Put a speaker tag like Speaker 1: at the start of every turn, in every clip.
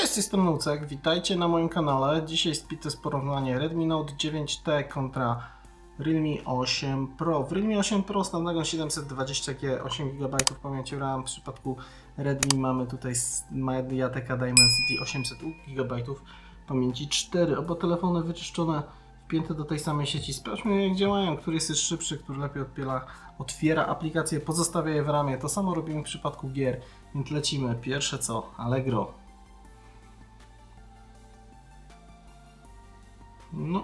Speaker 1: Cześć, strony Lucek, witajcie na moim kanale. Dzisiaj spite jest porównanie Redmi Note 9T kontra Realme 8 Pro. W Realme 8 Pro Snapdragon 720G 8 GB pamięci RAM. W przypadku Redmi mamy tutaj s- Mediatek Dimensity 800 GB pamięci 4. Oba telefony wyczyszczone, wpięte do tej samej sieci. Sprawdźmy jak działają, który jest szybszy, który lepiej odpiela, otwiera aplikacje, pozostawia je w ramie. To samo robimy w przypadku gier. Więc lecimy. Pierwsze co? Allegro. No,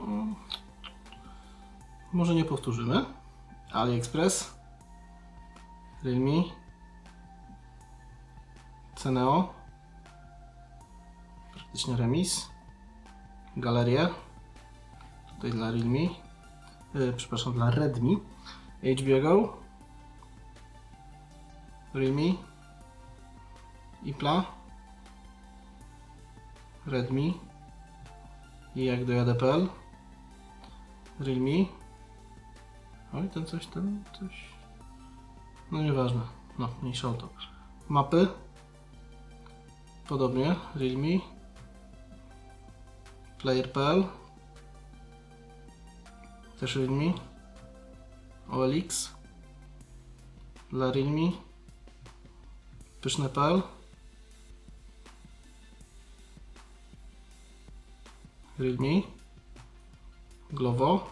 Speaker 1: może nie powtórzymy. AliExpress, Realme, Ceneo, praktycznie remis, galerię, tutaj dla Realme, e, przepraszam, dla Redmi, HBO Go, Realme, Ipla, Redmi, i jak dojadę.pl Realme Oj, ten coś, ten coś. No nieważne, no mniejsza o to. Mapy? Podobnie, Realme Player.pl Też Realme OLX Dla Realme Pyszne.pl Realme, Glovo,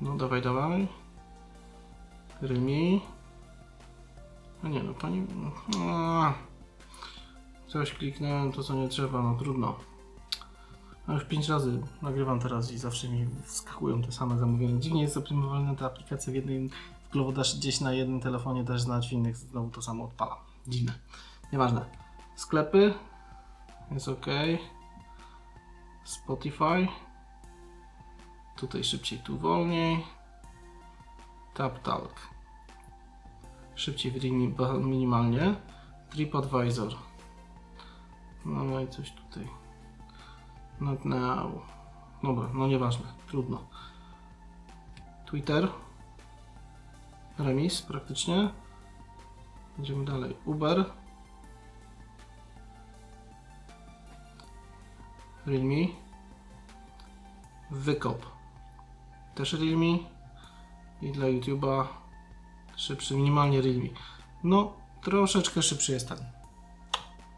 Speaker 1: no dawaj, dawaj, Realme, no nie no, pani, no, coś kliknąłem, to co nie trzeba, no trudno. No już 5 razy nagrywam teraz i zawsze mi wskakują te same zamówienia. Dziwnie jest optymowana ta aplikacja w jednym, w Glovo dasz gdzieś na jednym telefonie, dasz znać, w innych znowu to samo odpala. Dziwne. Nieważne. Sklepy. Jest ok. Spotify. Tutaj szybciej, tu wolniej. TapTalk. Szybciej minimalnie. TripAdvisor. No i coś tutaj. Not now. Dobra, no nieważne. Trudno. Twitter. Remis praktycznie. Idziemy dalej. Uber. Realme. Wykop. Też Realme. I dla YouTube'a szybszy, minimalnie Realme. No, troszeczkę szybszy jest ten.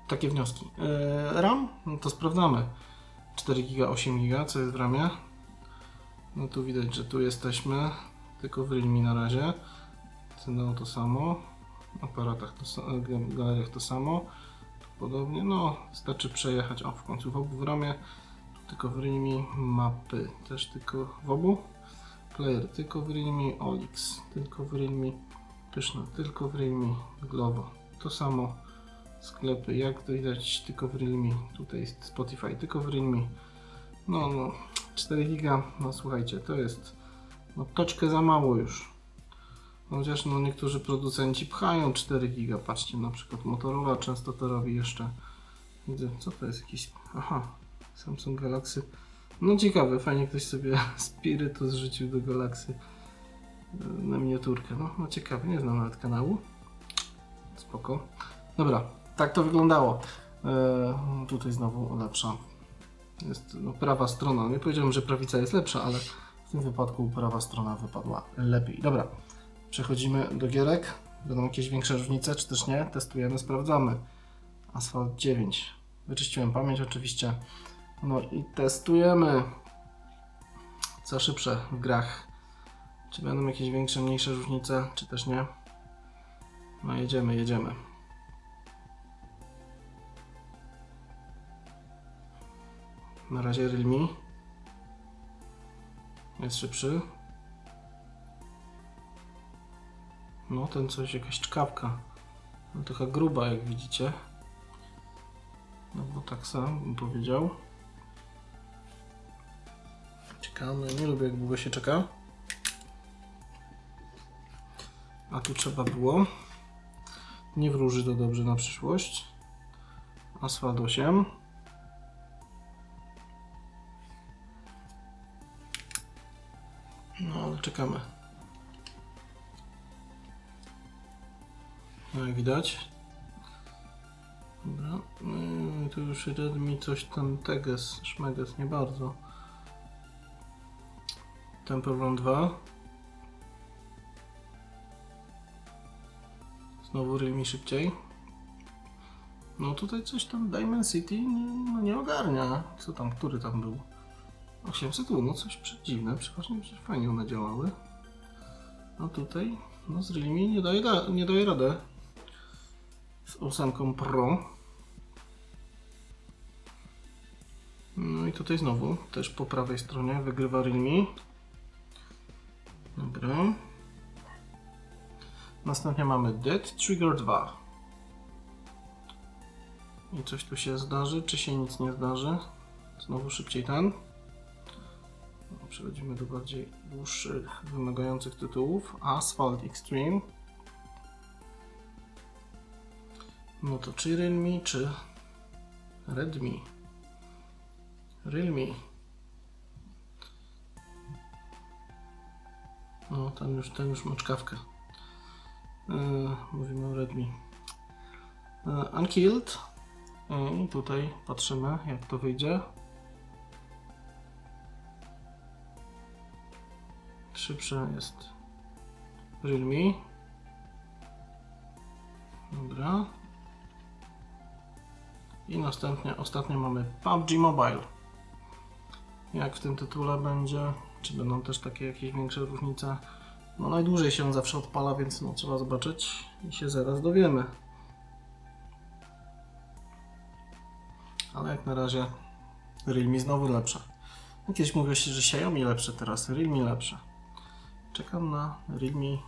Speaker 1: Takie wnioski. Eee, RAM? No to sprawdzamy. 4 GB, 8 GB, co jest w ramie? No tu widać, że tu jesteśmy. Tylko w Realme na razie. Cenowo to samo aparatach, to, ga- galeriach to samo. Podobnie, no wystarczy przejechać. O, w końcu w obu w ramie, tylko w Realme mapy, też tylko w obu. Player tylko w Realme Olix, tylko w Realme Pyszne, tylko w Realme Glovo. To samo sklepy, jak to widać, tylko w Realme. Tutaj jest Spotify, tylko w Realme. No, no, 4 giga, no słuchajcie, to jest no, toczkę za mało już. Chociaż no niektórzy producenci pchają 4 giga. Patrzcie, na przykład Motorola często to robi jeszcze. Co to jest jakiś. Aha, Samsung Galaxy. No ciekawe, fajnie ktoś sobie Spirytu zrzucił do Galaxy e, na miniaturkę. No, no ciekawe, nie znam nawet kanału. Spoko. Dobra, tak to wyglądało. E, tutaj znowu lepsza. Jest no, prawa strona. Nie powiedziałem, że prawica jest lepsza, ale w tym wypadku prawa strona wypadła lepiej. Dobra. Przechodzimy do gierek. Będą jakieś większe różnice, czy też nie? Testujemy, sprawdzamy. Asphalt 9. Wyczyściłem pamięć oczywiście. No i testujemy. Co szybsze w grach. Czy będą jakieś większe, mniejsze różnice, czy też nie? No jedziemy, jedziemy. Na razie Realme jest szybszy. No, ten coś, jakaś czkawka. No, trochę gruba, jak widzicie. No, bo tak sam bym powiedział. Czekamy, nie lubię jak długo się czeka. A tu trzeba było. Nie wróży to dobrze na przyszłość. Asfalt 8. No, ale czekamy. No jak widać. Dobra. No i tu już Redmi coś tam teges, szmeges nie bardzo. Temple Run 2. Znowu Realme szybciej. No tutaj coś tam Dimensity nie, no nie ogarnia. Co tam, który tam był? 800 U, no coś przedziwne, przeważnie że fajnie one działały. A tutaj, no z Realme nie daje, nie daje radę. Z 8 Pro. No i tutaj znowu, też po prawej stronie wygrywa Realme. Dobra. Następnie mamy Dead Trigger 2. I coś tu się zdarzy, czy się nic nie zdarzy? Znowu szybciej ten. Przechodzimy do bardziej dłuższych, wymagających tytułów. Asphalt Extreme. No to czy Realme, czy Redmi? Realme. No, ten już, ten już ma czkawkę. Yy, mówimy o Redmi. Yy, Unkilled. I tutaj patrzymy, jak to wyjdzie. Szybsze jest Realme. Dobra. I następnie, ostatnio mamy PUBG Mobile. Jak w tym tytule będzie? Czy będą też takie jakieś większe różnice? No najdłużej się on zawsze odpala, więc no, trzeba zobaczyć i się zaraz dowiemy. Ale jak na razie Realme znowu lepsze. No Kiedyś mówiło się, że Xiaomi lepsze, teraz Realme lepsze. Czekam na Realme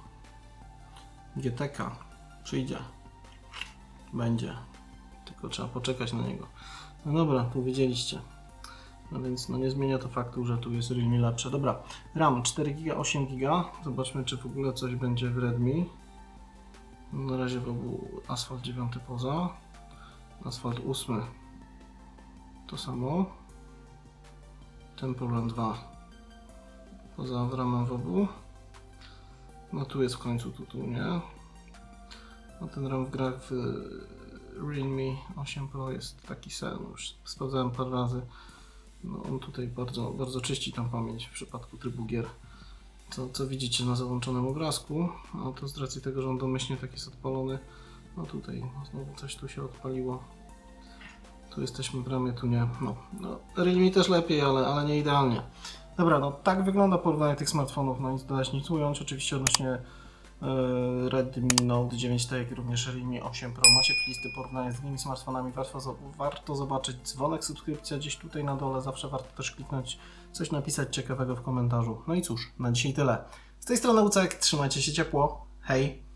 Speaker 1: GTK. Przyjdzie. Będzie. Tylko trzeba poczekać na niego. No dobra, tu widzieliście. No więc no nie zmienia to faktu, że tu jest Realme lepsze. Dobra, RAM 4 GB, 8 GB. Zobaczmy, czy w ogóle coś będzie w Redmi. Na razie w obu Asphalt 9 poza. Asphalt 8 to samo. Temple Run 2 poza ramą w obu. No tu jest w końcu, tu, tu nie. No ten RAM w grach w Realme 8 Pro jest taki sen, już sprawdzałem parę razy. No on tutaj bardzo, bardzo czyści tam pamięć w przypadku trybu gier. To co widzicie na załączonym obrazku, a to z racji tego, że on domyślnie tak jest odpalony. No tutaj no znowu coś tu się odpaliło. Tu jesteśmy w ramie, tu nie. No, no Realme też lepiej, ale, ale nie idealnie. Dobra, no tak wygląda porównanie tych smartfonów. No nic dodać, nic ująć. Oczywiście odnośnie Redmi Note 9T, jak również Realme 8 Pro. Macie listy porównania z innymi smartfonami. Warto, warto zobaczyć dzwonek, subskrypcja gdzieś tutaj na dole. Zawsze warto też kliknąć, coś napisać ciekawego w komentarzu. No i cóż, na dzisiaj tyle. Z tej strony Ucek, trzymajcie się ciepło. Hej!